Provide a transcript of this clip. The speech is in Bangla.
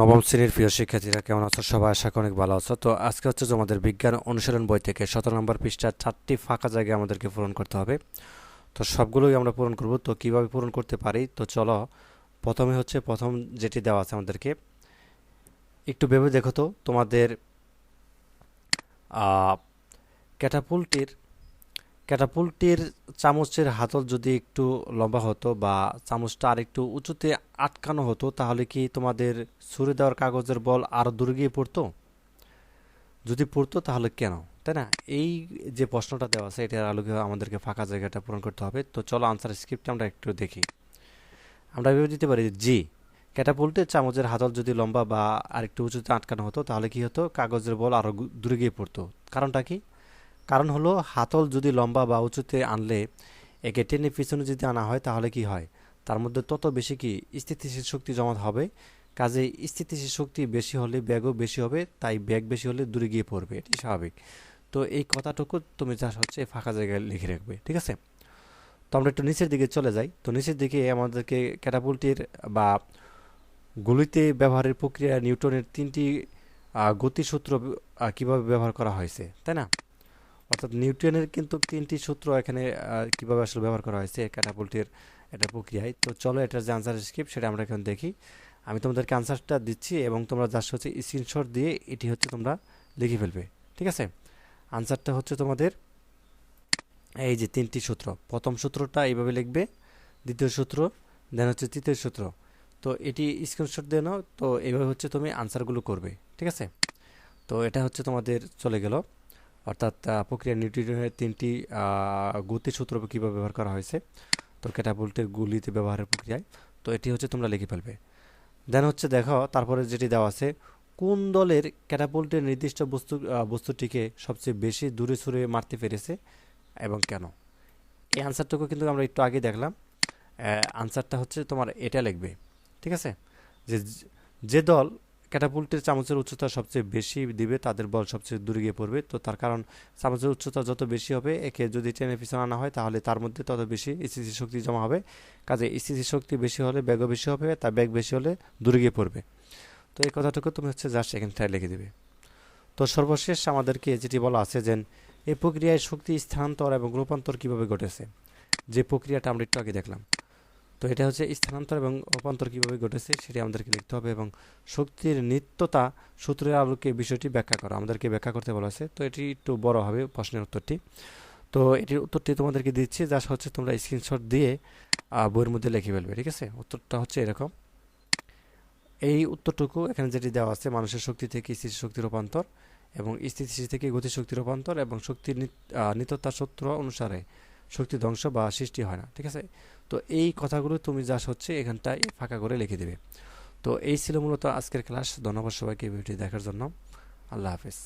নবম শ্রেণির প্রিয় শিক্ষার্থীরা কেমন আছো? সবাই আশা অনেক ভালো আছো। তো আজকে হচ্ছে যে আমাদের বিজ্ঞান অনুশীলন বই থেকে সতেরো নম্বর পৃষ্ঠা চারটি ফাঁকা জায়গায় আমাদেরকে পূরণ করতে হবে। তো সবগুলোই আমরা পূরণ করব। তো কীভাবে পূরণ করতে পারি? তো চলো, প্রথমে হচ্ছে প্রথম যেটি দেওয়া আছে আমাদেরকে, একটু ভেবে দেখো তো তোমাদের ক্যাটাপুলটির ক্যাটাপুলটির চামচের হাতল যদি একটু লম্বা হতো বা চামচটা আর একটু উঁচুতে আটকানো হতো, তাহলে কি তোমাদের ছুরি দেওয়ার কাগজের বল আরও দূরে গিয়ে পড়তো? যদি পড়তো, তাহলে কেন? তাই না? এই যে প্রশ্নটা দেওয়া আছে, এটার আলোকে আমাদেরকে ফাঁকা জায়গাটা পূরণ করতে হবে। তো চলো আনসার স্ক্রিপ্টটা আমরা একটু দেখি। আমরা ভেবে দিতে পারি জি, ক্যাটাপুলটের চামচের হাতল যদি লম্বা বা আর একটু উঁচুতে আটকানো হতো, তাহলে কি হতো? কাগজের বল আরও দূরে গিয়ে পড়তো। কারণটা কি? কারণ হলো, হাতল যদি লম্বা বা উঁচুতে আনলে একে টেনে পিছনে যদি আনা হয় তাহলে কি হয়? তার মধ্যে তত বেশি কি স্থিতিশীল শক্তি জমা হবে? কাজে স্থিতিশীল শক্তি বেশি হলে ব্যাগও বেশি হবে, তাই ব্যাগ বেশি হলে দূরে গিয়ে পড়বে, এটি স্বাভাবিক। তো এই কথাটুকু তুমি যা হচ্ছে ফাঁকা জায়গায় লিখে রাখবে, ঠিক আছে? তো আমরা একটু নিচের দিকে চলে যাই। তো নিচের দিকে আমাদেরকে ক্যাটাপুলটির বা গুলিতে ব্যবহারের প্রক্রিয়া নিউটনের তিনটি গতিসূত্র কীভাবে ব্যবহার করা হয়েছে, তাই না? অর্থাৎ নিউটনের কিন্তু তিনটি সূত্র এখানে কীভাবে আসলে ব্যবহার করা হয়েছে ক্যাটাপুলটির একটা প্রক্রিয়ায়। তো চলো এটার যে আনসার স্ক্রিপ্ট সেটা আমরা এখন দেখি। আমি তোমাদেরকে আনসারটা দিচ্ছি এবং তোমরা জাস্ট হচ্ছে স্ক্রিনশট দিয়ে এটি হচ্ছে তোমরা লিখে ফেলবে। ঠিক আছে? আনসারটা হচ্ছে তোমাদের এই যে তিনটি সূত্র। প্রথম সূত্রটা এইভাবে লিখবে, দ্বিতীয় সূত্র দেন হচ্ছে তৃতীয় সূত্র। তো এটি স্ক্রিনশট দিয়ে নাও, তো এইভাবে হচ্ছে তুমি আনসারগুলো করবে। ঠিক আছে? তো এটা হচ্ছে তোমাদের চলে গেল। অর্থাৎ প্রক্রিয়া নিউট্রিনের তিনটি গতিসূত্র কীভাবে ব্যবহার করা হয়েছে? তো ক্যাটাপুল্টের গুলিতে ব্যবহারের প্রক্রিয়ায়। তো এটি হচ্ছে তোমরা লিখে ফেলবে। দেন হচ্ছে দেখো, তারপরে যেটি দেওয়া আছে, কোন দলের ক্যাটাপুল্টের নির্দিষ্ট বস্তু বস্তুটিকে সবচেয়ে বেশি দূরে সুরে মারতে পেরেছে এবং কেন? এই আনসারটুকু কিন্তু আমরা একটু আগে দেখলাম। আনসারটা হচ্ছে তোমার এটা লিখবে, ঠিক আছে? যে যে দল ক্যাটাপুল্টের চামচের উচ্চতা সবচেয়ে বেশি দিবে, তাদের বল সবচেয়ে দূরে গিয়ে পড়বে। তো তার কারণ চামচের উচ্চতা যত বেশি হবে, একে যদি টেনে পিছনে আনা হয়, তাহলে তার মধ্যে তত বেশি স্থিতি শক্তি জমা হবে। কাজে স্থিতি শক্তি বেশি হলে ব্যাগও বেশি হবে তার ব্যাগ বেশি হলে দূরে গিয়ে পড়বে। তো এই কথাটুকু তুমি হচ্ছে জাস্ট এখানটায় লিখে দেবে। তো সর্বশেষ আমাদেরকে যেটি বলা আছে যে, এই প্রক্রিয়ায় শক্তি স্থানান্তর এবং রূপান্তর কীভাবে ঘটেছে? যে প্রক্রিয়াটা আমরা একটু আগে দেখলাম। তো এটা হচ্ছে স্থানান্তর এবং রূপান্তর কীভাবে ঘটেছে সেটি আমাদেরকে লিখতে হবে এবং শক্তির নিত্যতা সূত্রের আলোকে বিষয়টি ব্যাখ্যা করা। আমাদেরকে ব্যাখ্যা করতে বলা আছে তো এটি একটু বড় হবে প্রশ্নের উত্তরটি। তো এটির উত্তরটি তোমাদেরকে দিচ্ছি। যা হচ্ছে তোমরা স্ক্রিনশট দিয়ে বইয়ের মধ্যে লিখে ফেলবে, ঠিক আছে? উত্তরটা হচ্ছে এরকম। এই উত্তরটুকু এখানে যেটি দেওয়া আছে, মানুষের শক্তি থেকে স্থিতি শক্তি রূপান্তর এবং স্থিতিশীল থেকে গতিশক্তি রূপান্তর এবং শক্তির নিত্যতা সূত্র অনুসারে শক্তি ধ্বংস বা সৃষ্টি হয় না, ঠিক আছে? তো এই কথাগুলো তুমি যা হচ্ছে এখানটায় ফাঁকা করে লিখে দেবে। তো এই ছিল মূলত আজকের ক্লাস। ধন্যবাদ সবাইকে ভিডিওটি দেখার জন্য। আল্লাহ হাফেজ।